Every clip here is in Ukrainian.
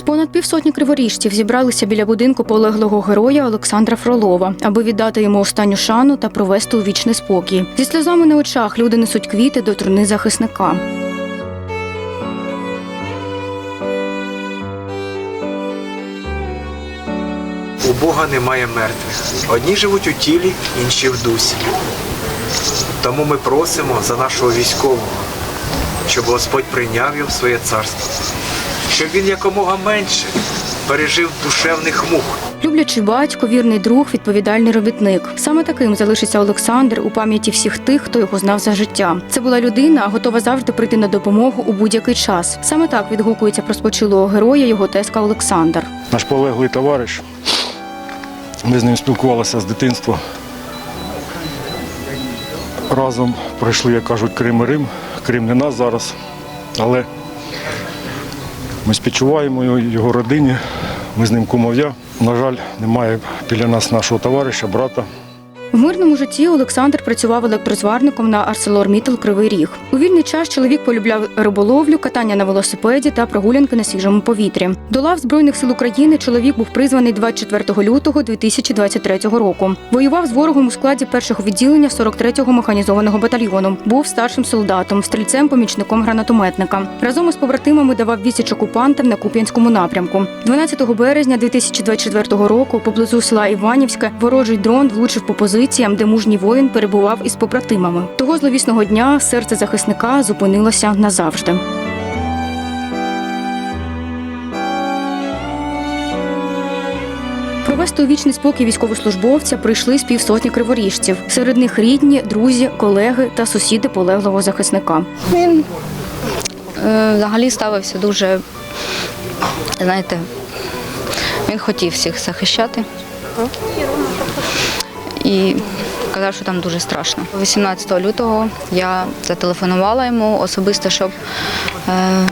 З понад півсотні криворіжців зібралися біля будинку полеглого героя Олександра Фролова, аби віддати йому останню шану та провести у вічний спокій. Зі сльозами на очах люди несуть квіти до труни захисника. У Бога немає мертвих. Одні живуть у тілі, інші в дусі. Тому ми просимо за нашого військового, щоб Господь прийняв його в своє царство, щоб він якомога менше пережив душевних мук. Люблячий батько, вірний друг, відповідальний робітник. Саме таким залишиться Олександр у пам'яті всіх тих, хто його знав за життя. Це була людина, готова завжди прийти на допомогу у будь-який час. Саме так відгукується про спочилого героя його тезка Олександр. наш полеглий товариш. Ми з ним спілкувалися з дитинства. Разом пройшли, як кажуть, Крим і Рим. Крим не нас зараз, але ми співчуваємо його- родині, ми з ним кумов'я. На жаль, немає біля нас нашого товариша, брата. В мирному житті Олександр працював електрозварником на ArcelorMittal Кривий Ріг. У вільний час чоловік полюбляв риболовлю, катання на велосипеді та прогулянки на свіжому повітрі. До лав Збройних сил України чоловік був призваний 24 лютого 2023 року. Воював з ворогом у складі першого відділення 43-го механізованого батальйону. Був старшим солдатом, стрільцем, помічником гранатометника. Разом із побратимами давав відсіч окупантам на Куп'янському напрямку. 12 березня 2024 року поблизу села Іванівське ворожий дрон влучив по позиціям, де мужній воїн перебував із побратимами. Того зловісного дня серце захисника зупинилося назавжди. Провести у вічний спокій військовослужбовця прийшли з півсотні криворіжців. Серед них рідні, друзі, колеги та сусіди полеглого захисника. Він е, взагалі ставився дуже, знаєте, він хотів всіх захищати. І казав, що там дуже страшно. 18 лютого я зателефонувала йому особисто, щоб е,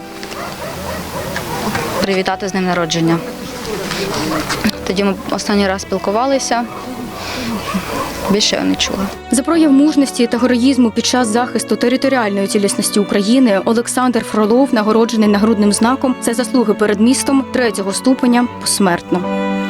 привітати з ним народження. Тоді ми останній раз спілкувалися, більше я не чула. За прояв мужності та героїзму під час захисту територіальної цілісності України Олександр Фролов нагороджений нагрудним знаком за заслуги перед містом третього ступеня посмертно.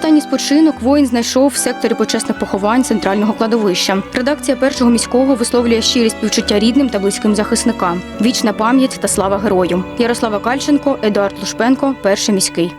Останній спочинок воїн знайшов в секторі почесних поховань центрального кладовища. Редакція першого міського висловлює щирість співчуття рідним та близьким захисникам. Вічна пам'ять та слава герою. Ярослава Кальченко, Едуард Лушпенко, перший міський.